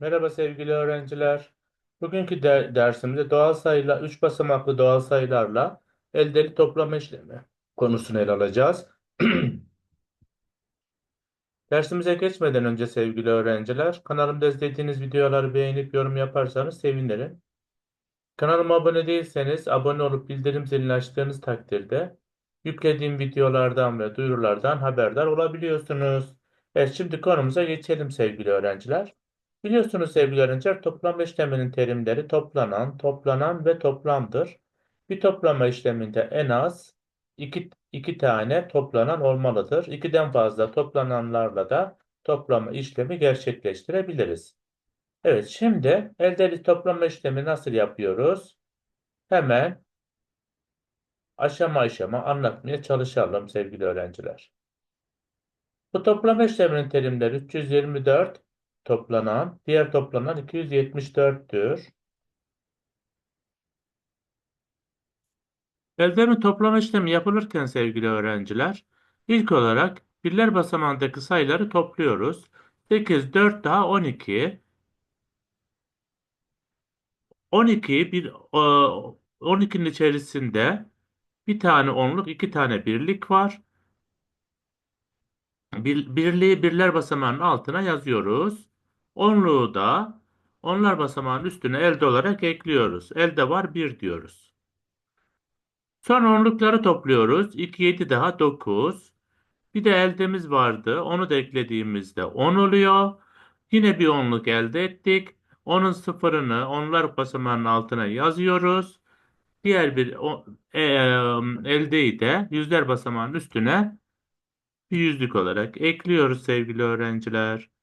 Merhaba sevgili öğrenciler. Bugünkü de- dersimizde doğal sayılar, üç basamaklı doğal sayılarla eldeli toplama işlemi konusunu ele alacağız. Dersimize geçmeden önce sevgili öğrenciler, kanalımda izlediğiniz videoları beğenip yorum yaparsanız sevinirim. Kanalıma abone değilseniz abone olup bildirim zilini açtığınız takdirde yüklediğim videolardan ve duyurulardan haberdar olabiliyorsunuz. Evet şimdi konumuza geçelim sevgili öğrenciler. Biliyorsunuz sevgili öğrenciler toplama işleminin terimleri toplanan, toplanan ve toplamdır. Bir toplama işleminde en az iki, iki tane toplanan olmalıdır. İkiden fazla toplananlarla da toplama işlemi gerçekleştirebiliriz. Evet, şimdi eldeli toplama işlemi nasıl yapıyoruz? Hemen aşama aşama anlatmaya çalışalım sevgili öğrenciler. Bu toplama işleminin terimleri 324 toplanan, diğer toplanan 274'tür. Eldemi toplama işlemi yapılırken sevgili öğrenciler, ilk olarak birler basamağındaki sayıları topluyoruz. 8, 4 daha 12. 12 bir e, 12'nin içerisinde bir tane onluk, iki tane birlik var. Bir, birliği birler basamağının altına yazıyoruz. Onluğu da onlar basamağının üstüne elde olarak ekliyoruz. Elde var 1 diyoruz. Sonra onlukları topluyoruz. 2, 7 daha 9. Bir de eldemiz vardı. Onu da eklediğimizde 10 oluyor. Yine bir onluk elde ettik. Onun sıfırını onlar basamağının altına yazıyoruz. Diğer bir o, e, eldeyi de yüzler basamağının üstüne bir yüzlük olarak ekliyoruz sevgili öğrenciler.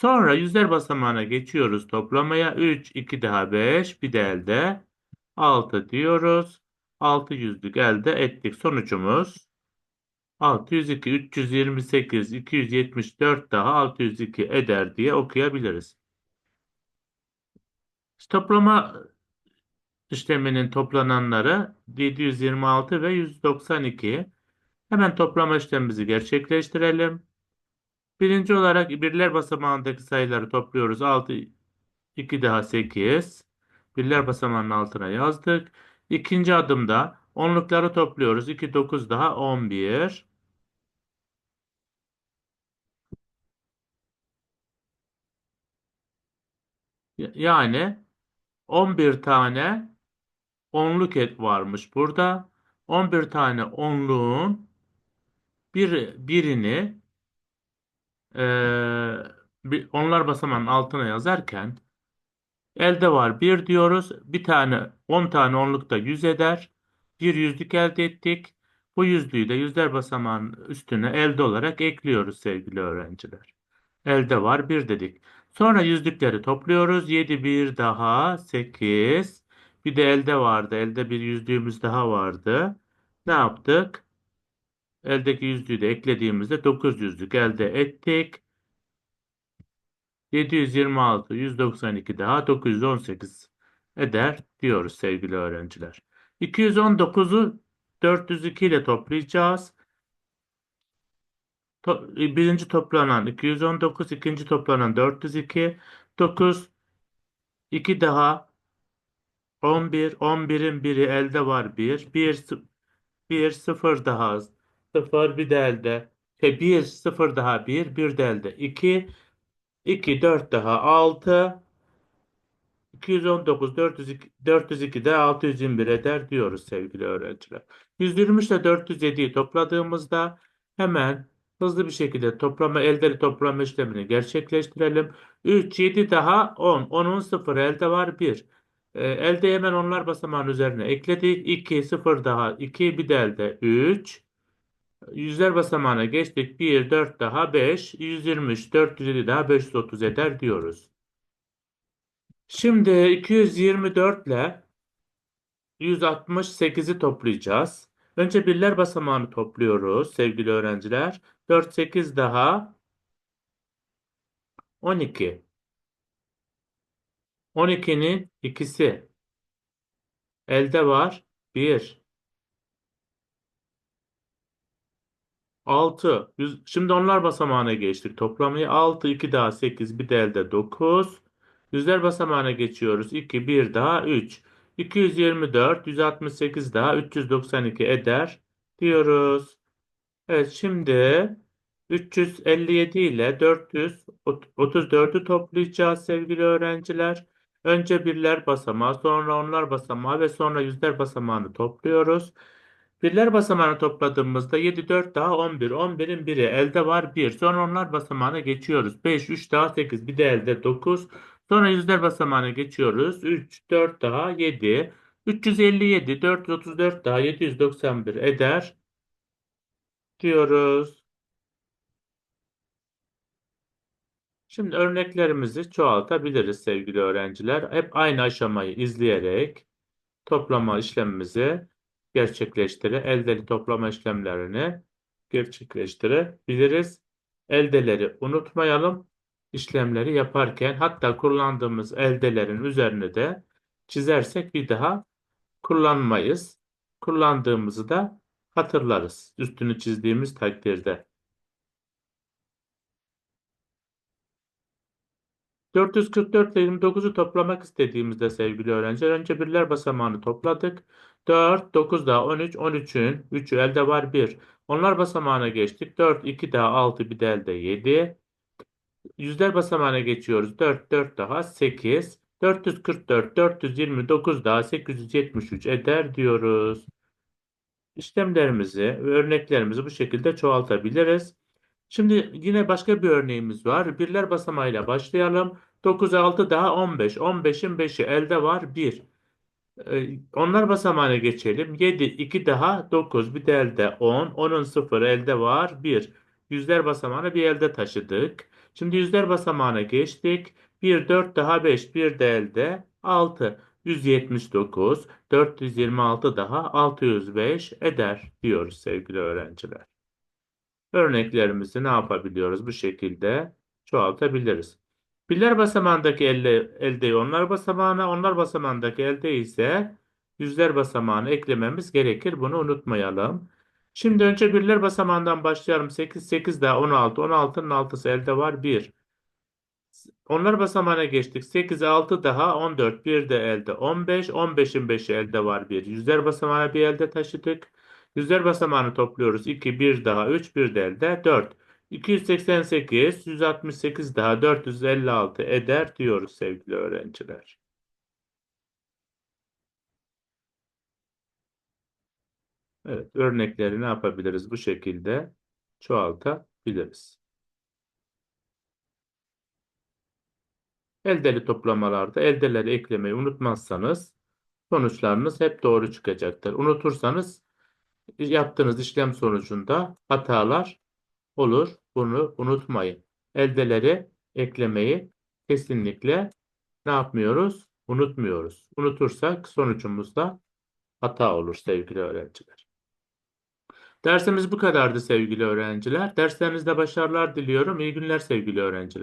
Sonra yüzler basamağına geçiyoruz toplamaya. 3, 2 daha 5, bir de elde 6 diyoruz. 6 yüzlük elde ettik. Sonucumuz 602, 328, 274 daha 602 eder diye okuyabiliriz. Toplama işleminin toplananları 726 ve 192. Hemen toplama işlemimizi gerçekleştirelim. Birinci olarak birler basamağındaki sayıları topluyoruz. 6, 2 daha 8. Birler basamağının altına yazdık. İkinci adımda onlukları topluyoruz. 2, 9 daha 11. Yani 11 tane onluk et varmış burada. 11 tane onluğun bir, birini eee, bir, onlar basamağının altına yazarken elde var 1 diyoruz. Bir tane 10 tane onluk da 100 eder. Bir yüzlük elde ettik. Bu yüzlüğü de yüzler basamağının üstüne elde olarak ekliyoruz sevgili öğrenciler. Elde var 1 dedik. Sonra yüzlükleri topluyoruz. 7 bir daha 8. Bir de elde vardı. Elde bir yüzlüğümüz daha vardı. Ne yaptık? Eldeki yüzlüğü de eklediğimizde 9 yüzlük elde ettik. 726, 192 daha 918 eder diyoruz sevgili öğrenciler. 219'u 402 ile toplayacağız. To- birinci toplanan 219, ikinci toplanan 402, 9, 2 daha 11, 11'in biri elde var 1, 1, 1, 0 daha 0, bir de elde. Şey, 1, 0 daha 1, bir de elde 2, 2, 4 daha 6, 219, 402, 402 de 621 eder diyoruz sevgili öğrenciler. 123 ile 407'yi topladığımızda hemen hızlı bir şekilde toplama eldeli toplama işlemini gerçekleştirelim. 3, 7 daha 10. 10'un 0 elde var 1. Ee, elde hemen onlar basamağın üzerine ekledik. 2, 0 daha 2 bir de elde 3. Yüzler basamağına geçtik. 1, 4 daha 5. 123, 407 daha 530 eder diyoruz. Şimdi 224 ile 168'i toplayacağız. Önce birler basamağını topluyoruz sevgili öğrenciler. 4, 8 daha 12. 12'nin ikisi. Elde var 1. 6. Yüz- Şimdi onlar basamağına geçtik. Toplamayı 6, 2 daha 8, bir de elde 9. Yüzler basamağına geçiyoruz. 2, 1 daha 3. 224, 168 daha 392 eder diyoruz. Evet şimdi 357 ile 434'ü toplayacağız sevgili öğrenciler. Önce birler basamağı, sonra onlar basamağı ve sonra yüzler basamağını topluyoruz. Birler basamağını topladığımızda 7, 4 daha 11. 11'in biri elde var 1. Sonra onlar basamağına geçiyoruz. 5, 3 daha 8. Bir de elde 9. Sonra yüzler basamağına geçiyoruz. 3, 4 daha 7. 357, 434 daha 791 eder diyoruz. Şimdi örneklerimizi çoğaltabiliriz sevgili öğrenciler. Hep aynı aşamayı izleyerek toplama işlemimizi gerçekleştire, eldeli toplama işlemlerini gerçekleştirebiliriz. Eldeleri unutmayalım. İşlemleri yaparken hatta kullandığımız eldelerin üzerine de çizersek bir daha kullanmayız. Kullandığımızı da hatırlarız. Üstünü çizdiğimiz takdirde. 444 ile 29'u toplamak istediğimizde sevgili öğrenciler önce birler basamağını topladık. 4, 9 daha 13, 13'ün 3'ü elde var 1. Onlar basamağına geçtik. 4, 2 daha 6 bir de elde 7. Yüzler basamağına geçiyoruz. 4, 4 daha 8. 444, 429 daha 873 eder diyoruz. İşlemlerimizi ve örneklerimizi bu şekilde çoğaltabiliriz. Şimdi yine başka bir örneğimiz var. Birler basamağıyla başlayalım. 9, 6 daha 15. 15'in 5'i elde var 1. Ee, onlar basamağına geçelim. 7, 2 daha 9. Bir de elde 10. 10'un 0 elde var 1. Yüzler basamağını bir elde taşıdık. Şimdi yüzler basamağına geçtik. 1, 4 daha 5. Bir de elde 6. 179. 426 daha 605 eder diyoruz sevgili öğrenciler. Örneklerimizi ne yapabiliyoruz? Bu şekilde çoğaltabiliriz. Birler basamağındaki elde, eldeyi onlar basamağına, onlar basamağındaki elde ise yüzler basamağını eklememiz gerekir. Bunu unutmayalım. Şimdi önce birler basamağından başlayalım. 8, 8 daha 16. 16'nın 6'sı elde var 1. Onlar basamağına geçtik. 8, 6 daha 14. Bir de elde 15. 15'in 5'i elde var 1. Yüzler basamağına bir elde taşıdık. Yüzler basamağını topluyoruz. 2, 1 daha 3, 1 de elde 4. 288, 168 daha 456 eder diyoruz sevgili öğrenciler. Evet, örnekleri ne yapabiliriz bu şekilde çoğaltabiliriz. Eldeli toplamalarda eldeleri eklemeyi unutmazsanız sonuçlarınız hep doğru çıkacaktır. Unutursanız yaptığınız işlem sonucunda hatalar olur. Bunu unutmayın. Eldeleri eklemeyi kesinlikle ne yapmıyoruz? Unutmuyoruz. Unutursak sonucumuzda hata olur sevgili öğrenciler. Dersimiz bu kadardı sevgili öğrenciler. Derslerinizde başarılar diliyorum. İyi günler sevgili öğrenciler.